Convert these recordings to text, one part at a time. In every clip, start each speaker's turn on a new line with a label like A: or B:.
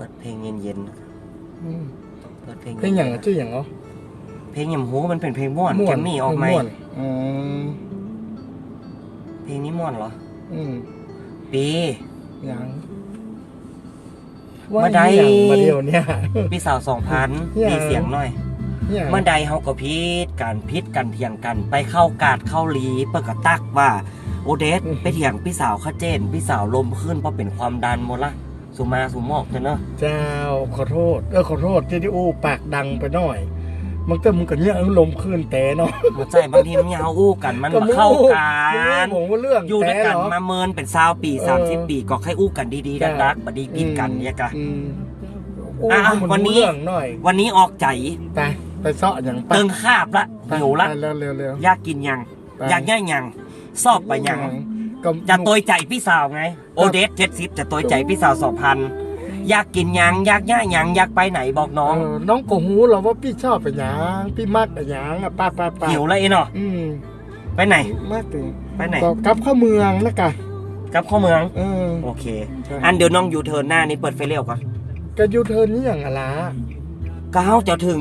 A: ปิดเพลงเย็น
B: อืม
A: ๆเปิดเพลง
B: เพลงอย่างชื่ออย่างเหรอ
A: เพลงยำหูมันเป็นเพลงม่วนแกมมี่ออกไหม
B: ม่วนอ๋อ
A: เพลงนี้ม่วนเหรอ
B: อืม
A: ปี
B: อย่าง
A: มาได้
B: ว่อย่างมาเดียวเนี่ย
A: ปีสาวสองพัน
B: เนี่ย
A: ปีเสียงหน่อย
B: อย่าง
A: เมื่อใดเฮาก็พิษกันพิษกันเถียงกัน ไปเข้ากาดเข้าลีเปิดกระตักว่า โอเดสไปเถียงพี่สาวข้าเจนพี่สาวลมขึ้นเพราะเป็นความดันหมดละ สุมาสุมอกเถอะเนอะ
B: เจ้าขอโทษเออขอโทษที่ที่อู้ปากดังไปหน่อย มันก็มึงกับเนี่ยเออลมขึ้นแต่เนาะ
A: หัวใจบางทีมันยาวอู้กันมันมาเข้ากัน
B: ผมว่าเรื่อง
A: อยู่ด้วยกัน
B: แต่เหร
A: มาเมินเป็นซาวปี
B: เออ
A: สามสิบปีก็ให้อู้กันดีๆ
B: จ้ะ
A: ดักๆบดีกินกันเนี่ยกะ
B: อืมอู้
A: อะ
B: ให้มั
A: วันนี้
B: รู้เรื่องหน่อย
A: วันนี้ออกใจ
B: ไปไปเสาะอย่างไป
A: เติงคาบละ
B: ไป
A: หิวละ
B: ไปเร็วเร็วเร็ว
A: อยากกินยัง
B: ไป
A: อยากย่ายยัง สอบไปยัง
B: ก็
A: จะตัวใจพี่สาวไง โอเดสเจ็ดสิบจะตัวใจพี่สาวสองพันอยากกินยังอยากย่ายยังอยากไปไหนบอกน้อง
B: เออน้องก็หูเราว่าพี่ชอบไปหยังพี่มากไปหยังอะป้าป้าป้า
A: หิวแล้วเองเนาะ
B: อืม
A: ไปไหน
B: มากถึง
A: ไปไหน
B: ก็กลับเข้าเมืองแล้วกัน
A: กลับเข้าเมือง
B: เออ
A: โอเค
B: ใช่
A: อันเดี๋ยวน้องยูเทิร์นหน้านี่เปิดไฟเร็วก่อน
B: ก็ยูเทิร์นนี่อย่างอะไร
A: ก็เขาจะถึง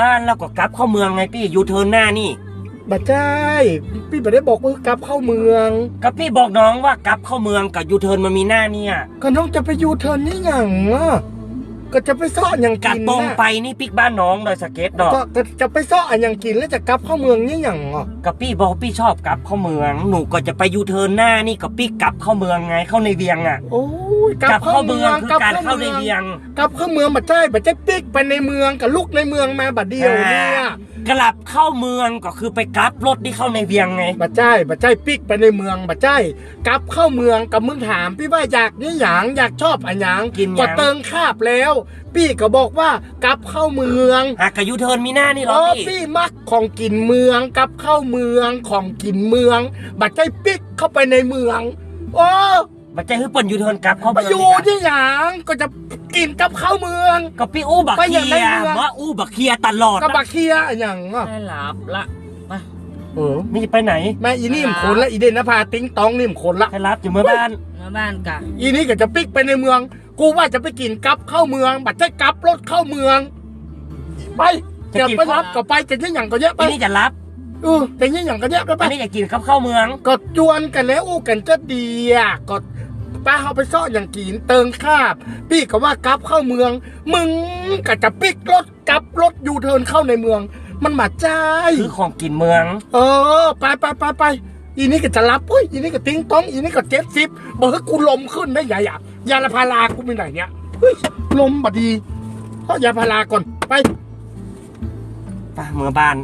A: บ้านแล้วก็กลับเข้าเมืองไงพี่ยูเทิร์นหน้านี่
B: บัดใช่พี่ไม่ได้บอกว่ากลับเข้าเมือง
A: ก็พี่บอกน้องว่ากลับเข้าเมืองกับยูเทิร์นมันมีหน้าเนี่ย
B: ก็น้องจะไปยูเทิร์นนี่อย่างอะก็จะไปซ่ออย่าง
A: กั
B: กิ
A: ด
B: น
A: ตรง
B: นะ
A: ไปนี่ปิกบ้านน้องโดยสเก็ตดอก
B: ก็ก็จะไปซ่ออย่างกินแล้วจะกลับเข้าเมืองนี่อย่างอะ
A: กับพี่บอกพี่ชอบกลับเข้าเมือง หนูก็จะไปยูเทิร์นหน้านี่กับพี่กลับเข้าเมืองไงเข้าในเวียงอะ
B: โอ้ย
A: กลับเข้าเมืองคือการเข้าใน
B: มือง
A: เวียง
B: กลับเข้าเมืองบัดใช่บัดใช่ปิ๊กไปในเมืองกับลูกในเมืองมาบัดเดียวเนี่ย
A: กลับเข้าเมืองก็คือไปกลับรถที่เข้าในเวียงไง
B: บัดใช่บัดใช่ปิ๊กไปในเมืองบัดใช่กลับเข้าเมืองกับมึงถาม พี่ว่าอยากนี่หยางอยากชอบอันหยาง
A: กินหยัง
B: ก็เติงคาบแล้ว พี่ก็บอกว่ากลับเข้าเมือง
A: หากกับยูเทิร์นมีหน้านี่เหร
B: เอ
A: อ
B: อ
A: พี่
B: พี่มักของกินเมืองกลับเข้าเมืองของกินเมือง บัดใช่ปิ๊กเข้าไปในเมือง โอ้
A: มันจะคือเปิ่นยูเทิร์นกลับเข้า
B: มา
A: เมือง
B: อยู่
A: นี่
B: ที่หยางก็จะกินกลับเข้าเมือง
A: ก็พี่อู้บัก
B: ไปอย่าง
A: เคี
B: ใน
A: ย
B: เมือง
A: ว่าอู้บักเคียตลอด
B: กระบะเคียอันหยังอะ
A: ได้หลับละไป
B: เออ
A: นี่ไปไหน
B: แม่อีนี่มคนละอีเดนนภาติ้งตองนี่มคนละ
A: ให้รับอยู่เมื่อบ้าน
C: มาบ้านกะ
B: อีนี่ก็จะปิ๊กไปในเมือง กูว่าจะไปกินกลับเข้าเมือง บัดใช่กลับรถเข้าเมือง ไปจะไปรับก็ไปจะยี่หยังก็เยอะไป
A: อันนี้จะรับ
B: เออจะยี่หยังก็เยอะไปไป
A: อันนี้จะกินข้าวเข้าเมือง
B: ก็จวนกันแล้วอู้กันจะดีอะก็ ป้าเขาไปซ่ออย่างกินเติงคาบ พี่ก็ว่ากลับเข้าเมือง มึงก็จะปิกรถกลับรถยูเทิร์นเข้าในเมือง มันมาใจ
A: คือของกินเมือง
B: เออ ไปไปไปไปอีนี่ก็จะรับเฮ้ยอีนี่ก็ติ้งต้อง อีนี่ก็เจ็ดสิบบอกให้กูลมขึ้นได้ใหญ่อะยาละพารากูมีไหนเนี่ยเฮ้ยลมบดีเพราะยาพาราก่อนไป
A: ไปเมื่อบ้าน